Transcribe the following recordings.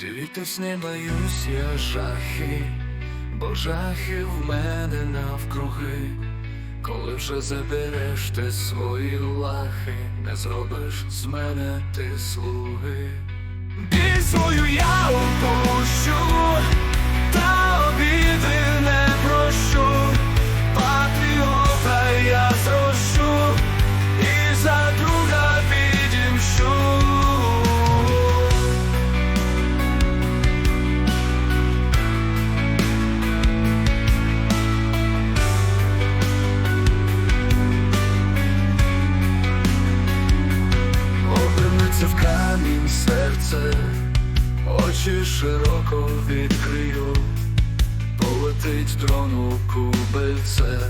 Дивітись не боюсь я жахи, бо жахи в мене навкруги. Коли вже забереш ти свої лахи, не зробиш з мене ти слуги. Бій свою я опущу, широко відкрию, полетить дрон у кубельце,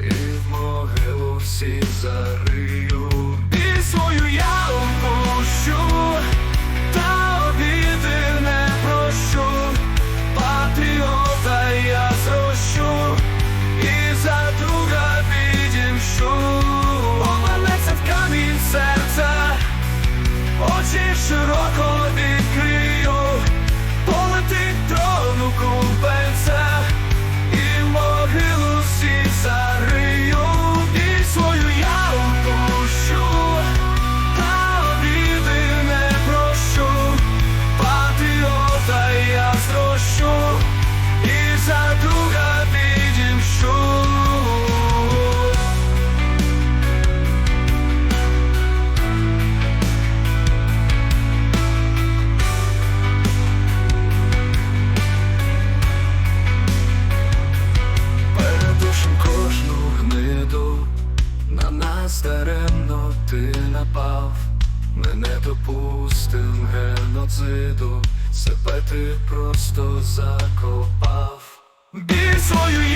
і в могилу всі зарию. І свою я опущу, та обіди не прощу, патріота я зрощу, і за друга підімщу. Обернеться в камінь серце, очі широко даремно ти напав, мене допустив геноциду, себе ти просто закопав. Біль свою